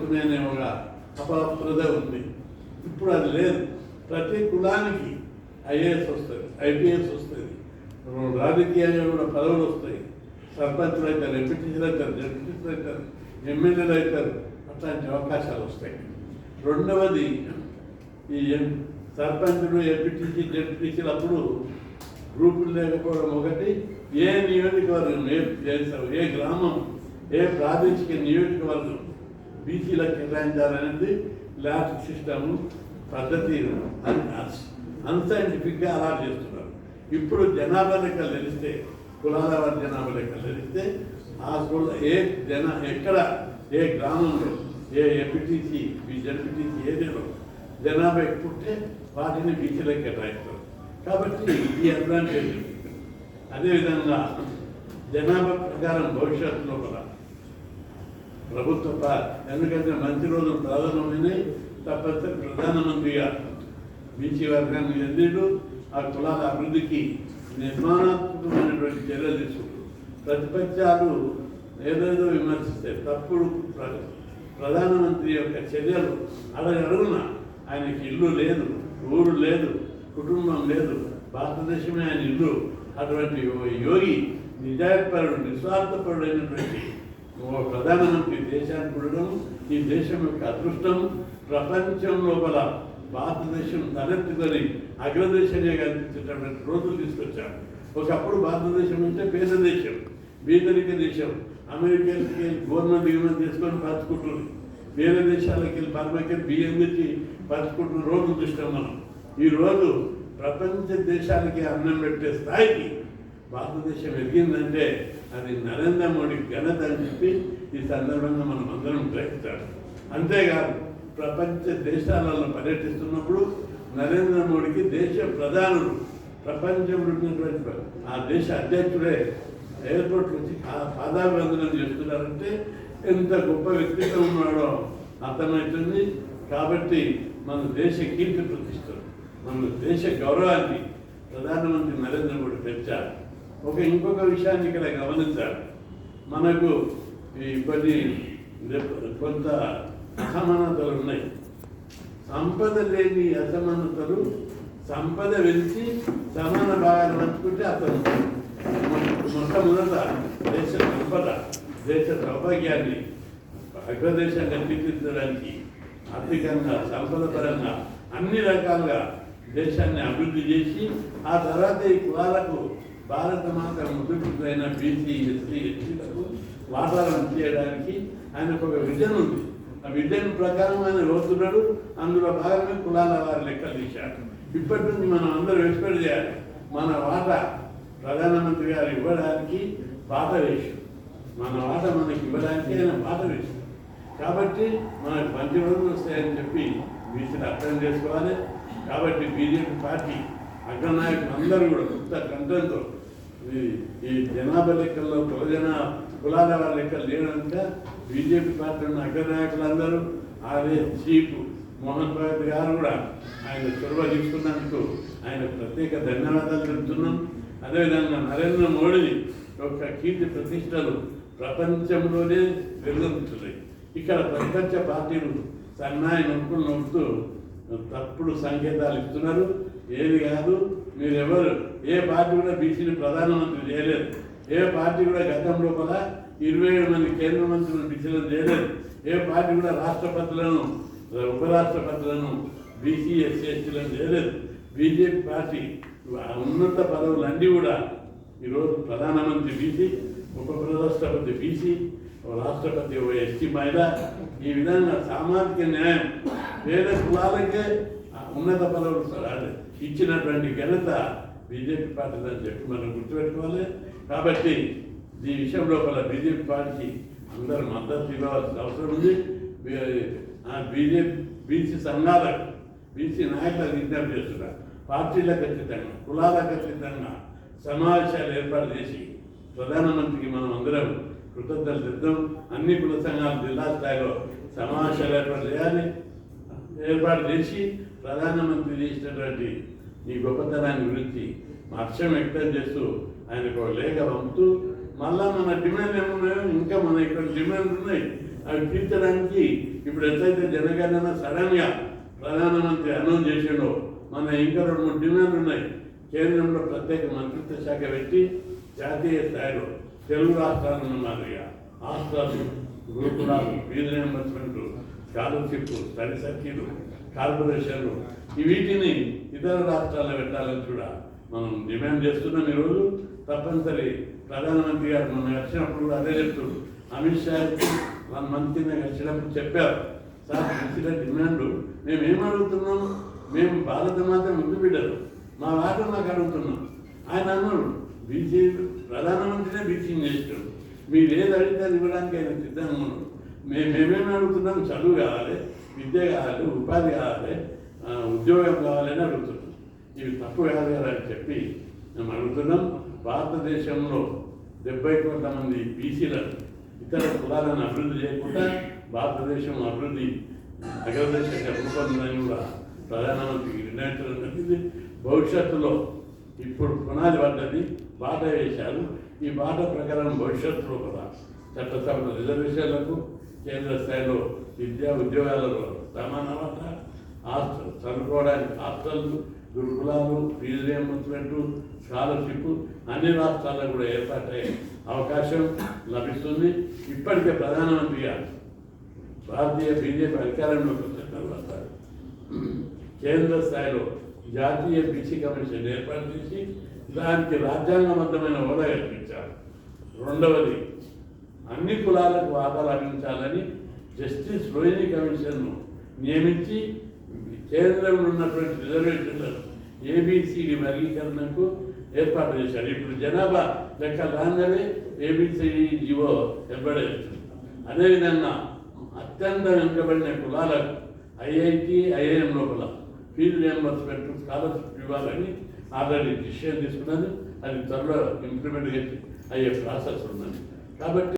అనే ఒక అపప్రద ఉంది. ఇప్పుడు అది లేదు. ప్రతి కులానికి ఐఏఎస్ వస్తుంది ఐపీఎస్ వస్తుంది. రాజకీయంగా కూడా పదవులు వస్తాయి. సర్పంచులు అవుతారు ఎంపీటీసీలు అవుతారు జడ్పీటీసీలు అవుతారు ఎమ్మెల్యేలు అవుతారు అట్లాంటి అవకాశాలు వస్తాయి. రెండవది ఈ ఎం సర్పంచులు ఎంపీటీసీ జడ్పీటీసీలు అప్పుడు గ్రూపులు లేకపోవడం ఒకటి. ఏ నియోజకవర్గం ఏ- ఏ గ్రామం ఏ ప్రాదేశిక నియోజకవర్గం బీసీలకు కేటాయించాలనేది ల్యాబ్ సిస్టమ్ పద్ధతి అన్సైంటిఫిక్గా అలా చేస్తున్నారు. ఇప్పుడు జనాభా లెక్కలు తెలిస్తే కులాల వారి జనాభా లెక్కలు తెలిస్తే ఆ స్కూల్ ఏ జన ఎక్కడ ఏ గ్రామంలో ఏ ఎంపీటీసీ జడ్పీటీసీ ఏదేలో జనాభా ఎక్కువంటే వాటిని బీసీలకు కేటాయిస్తారు. కాబట్టి ఈ అడ్వాంటేజ్ అదేవిధంగా జనాభా ప్రకారం భవిష్యత్తులో కూడా ప్రభుత్వ పార్టీ ఎందుకంటే మంచి రోజులు ప్రాధాన్యమైనవి తప్పనిసరి ప్రధానమంత్రిగా మించి వర్గాన్ని ఎందుకు ఆ కులాల అభివృద్ధికి నిర్మాణాత్మకమైనటువంటి చర్యలు తీసుకుంటారు ప్రతిపక్షాలు ఏదేదో విమర్శిస్తే తప్పుడు ప్ర- ప్రధానమంత్రి యొక్క చర్యలు అడగ అడుగున ఆయనకి ఇల్లు లేదు ఊరు లేదు కుటుంబం లేదు భారతదేశమే ఆయన ఇల్లు. అటువంటి యోగి నిజాయపరుడు నిస్వార్థపరుడైనటువంటి ఓ ప్రధానమంత్రి దేశానికి ఉండడం ఈ దేశం యొక్క అదృష్టం ప్రపంచం లోపల భారతదేశం తలెత్తుకొని అగ్రదేశంగా కనిపించేటటువంటి రోజులు తీసుకొచ్చారు. ఒకప్పుడు భారతదేశం అంటే పేద దేశం బీదరిక దేశం. అమెరికాకి గవర్నమెంట్ గివర్నమెంట్ తీసుకొని పంచుకుంటుంది. వేరే దేశాలకి వెళ్ళి పరమకి బియ్యం తెచ్చి పంచుకుంటున్న రోజు చూస్తాం మనం. ఈ రోజు ప్రపంచ దేశాలకి అన్నం పెట్టే స్థాయికి భారతదేశం ఎదిగిందంటే అది నరేంద్ర మోడీ ఘనత అని చెప్పి ఈ సందర్భంగా మనం అందరం గ్రహించాలి అంతేకాదు ప్రపంచ దేశాలలో పర్యటిస్తున్నప్పుడు నరేంద్ర మోడీకి దేశ ప్రధానుడు ప్రపంచంలో ఉన్నటువంటి ఆ దేశ అధ్యక్షుడే ఎయిర్పోర్ట్ నుంచి పా- పాదాభివందనం చేస్తున్నారంటే ఎంత గొప్ప వ్యక్తిత్వం ఉన్నాడో అర్థమవుతుంది. కాబట్టి మన దేశ కీర్తి ప్రతిష్టలు మన దేశ గౌరవాన్ని ప్రధానమంత్రి నరేంద్ర మోడీ పెంచారు ఒక ఇంకొక విషయాన్ని ఇక్కడ గమనించాలి. మనకు ఈ కొన్ని కొంత అసమానతలు ఉన్నాయి. సంపద లేని అసమానతలు సంపద వెలిచి సమాన భాగాలు పంచుకుంటే అతను మొట్టమొదట దేశ సంపద దేశ సౌభాగ్యాన్ని అగ్రదేశం కల్పించడానికి ఆర్థికంగా సంపద పరంగా అన్ని రకాలుగా దేశాన్ని అభివృద్ధి చేసి ఆ తర్వాత ఈ కులాలకు భారత మాత ముద్దుకులైన బీసీ ఎస్సీ ఎస్సీలకు వాతావరణం చేయడానికి ఆయనకు ఒక విజన్ ఉంది. ఆ విజన్ ప్రకారం ఆయన రోజున్నాడు అందులో భాగంగా కులాల వారి లెక్కలు తీశాడు ఇప్పటి నుంచి మనం అందరూ ఎక్స్పెక్ట్ చేయాలి. మన వాటా ప్రధానమంత్రి గారు ఇవ్వడానికి బాట వేషం మన వాట మనకి ఇవ్వడానికి ఆయన బాట వేసి. కాబట్టి మనకు మంచి రోజులు వస్తాయని చెప్పి బీసీలు అర్థం చేసుకోవాలి. కాబట్టి బీజేపీ పార్టీ అగ్రనాయకులు అందరూ కూడా కొత్త కంటంతో ఈ- ఈ జనాభా లెక్కల్లో కులజన కులాల లెక్కలు లేనంత బీజేపీ పార్టీ ఉన్న అగ్రనాయకులందరూ అదే చీఫ్ మోహన్ భగత్ గారు కూడా ఆయన చొరవ తీసుకున్నందుకు ఆయన ప్రత్యేక ధన్యవాదాలు చెబుతున్నాం అదేవిధంగా నరేంద్ర మోడీ యొక్క కీర్తి ప్రతిష్టలు ప్రపంచంలోనే వెలుగుతున్నాయి ఇక్కడ ప్రపంచ పార్టీలు సన్నాయి నొప్పులు నొప్పుతూ తప్పుడు సంకేతాలు ఇస్తున్నారు. ఏది కాదు మీరు ఎవరు ఏ పార్టీ కూడా బీసీని ప్రధానమంత్రి చేయలేదు. ఏ పార్టీ కూడా గతం లోపల ఇరవై ఏడు మంది కేంద్ర మంత్రులను బీసీలను చేయలేదు. ఏ పార్టీ కూడా రాష్ట్రపతులను ఉపరాష్ట్రపతులను బీసీ ఎస్సీ ఎస్టీలను చేయలేదు. బీజేపీ పార్టీ ఉన్నత ఉన్నత పదవులన్నీ కూడా ఈరోజు ప్రధానమంత్రి బీసీ ఉప రాష్ట్రపతి బీసీ రాష్ట్రపతి ఓ ఎస్టీ మహిళ. ఈ విధంగా సామాజిక న్యాయం వేరే కులాలకే ఆ ఉన్నత పదవులు ఇచ్చినటువంటి ఘనత బీజేపీ పార్టీ అని చెప్పి మనం గుర్తుపెట్టుకోవాలి. కాబట్టి ఈ విషయం లోపల బీజేపీ పార్టీకి అందరూ మద్దతు ఇవ్వాల్సిన అవసరం ఉంది. ఆ బీజేపీ బీసీ సంఘాలకు బీసీ నాయకులకు విజ్ఞప్తి చేస్తున్నారు పార్టీలకు ఖచ్చితంగా కులాలకు ఖచ్చితంగా సమావేశాలు ఏర్పాటు చేసి ప్రధానమంత్రికి మనం అందరం కృతజ్ఞతలు తెద్దాం అన్ని కుల సంఘాలు జిల్లా స్థాయిలో సమావేశాలు ఏర్పాటు చేయాలి. ఏర్పాటు చేసి ప్రధానమంత్రి చేసినటువంటి ఈ గొప్పతనాన్ని గురించి హర్షం వ్యక్తం చేస్తూ ఆయనకు ఒక లేఖ పంపుతూ మళ్ళా మన డిమాండ్ ఏమున్నాయో ఇంకా మన ఇక్కడ డిమాండ్ ఉన్నాయి. అవి తీర్చడానికి ఇప్పుడు ఎట్లయితే జనగణన సడన్గా ప్రధానమంత్రి అనౌన్స్ చేసిండో మన ఇంకా రెండు మూడు డిమాండ్లు ఉన్నాయి. కేంద్రంలో ప్రత్యేక మంత్రిత్వ శాఖ పెట్టి జాతీయ స్థాయిలో తెలుగు రాష్ట్రాలను మాదిరిగా ఆస్తులు గురుకులాలు fee reimbursement scholarship study circle కార్పొరేషన్లు వీటిని ఇతర రాష్ట్రాల్లో పెట్టాలని కూడా మనం డిమాండ్ చేస్తున్నాం ఈరోజు. తప్పనిసరి ప్రధానమంత్రి గారు మనం వచ్చినప్పుడు కూడా అదే చెప్తున్నారు. అమిత్ షా మన మంత్రిని వచ్చినప్పుడు చెప్పారు. సార్ మంచిగా డిమాండ్. మేము ఏం అడుగుతున్నాం? మేము భారత మాత ముందు బిడ్డలు. మా వాట మాకు అడుగుతున్నాం ఆయన అన్నాడు బీసీ ప్రధానమంత్రినే బీసీని చేస్తాడు మీరు ఏది అడిగితే ఇవ్వడానికి ఆయన సిద్ధంగా ఉన్నాడు మేము మేమేమి అడుగుతున్నాం? చదువు కావాలి విద్య కావాలి ఉపాధి కావాలి ఆ, ఉద్యోగం కావాలని అడుగుతున్నాం. ఇవి తప్పు కాదు కదా అని చెప్పి మేము అడుగుతున్నాం. భారతదేశంలో డెబ్బై కోట్ల మంది బీసీలను ఇతర కులాలను అభివృద్ధి చేయకుండా భారతదేశం అభివృద్ధి అగ్రదేశంగా రూపొందని కూడా ప్రధానమంత్రికి నిర్ణయించడం జరిగింది. భవిష్యత్తులో ఇప్పుడు పునాది పడ్డది బాట వేశారు. ఈ బాట ప్రకారం భవిష్యత్తులో కూడా చట్టసభల రిజర్వేషన్లకు కేంద్ర స్థాయిలో విద్యా ఉద్యోగాలలో సమాన హాస్టల్ చదువుకోవడానికి హాస్టల్లు గురుకులాలు ఫీజు రియంబర్స్మెంట్ స్కాలర్షిప్ అన్ని రాష్ట్రాల్లో కూడా ఏర్పాటయ్యే అవకాశం లభిస్తుంది. ఇప్పటికే ప్రధానమంత్రి గారు భారతీయ బీజేపీ అధికారంలోకి వచ్చిన తర్వాత కేంద్ర స్థాయిలో జాతీయ బీసీ కమిషన్ ఏర్పాటు చేసి దానికి రాజ్యాంగబద్ధమైన హోదా కల్పించారు. రెండవది అన్ని కులాలకు వాదాలు అందించాలని జస్టిస్ రోహిణి కమిషన్ను నియమించి కేంద్రంలో ఉన్నటువంటి రిజర్వేషన్లను ఏబిసిడి వర్గీకరణకు ఏర్పాటు చేశారు. ఇప్పుడు జనాభా లెక్క రాగానే ఏబిసిడి జీవో ఏర్పడేస్తుంది అదేవిధంగా అత్యంత వెనుకబడిన కులాలకు ఐఐటి ఐఐఎం లోపల ఫీజు రియంబర్స్మెంట్ స్కాలర్షిప్ ఇవ్వాలని ఆల్రెడీ డిసిషన్ తీసుకున్నది. అది త్వరలో ఇంప్లిమెంట్ అయ్యే ప్రాసెస్ ఉన్నది. కాబట్టి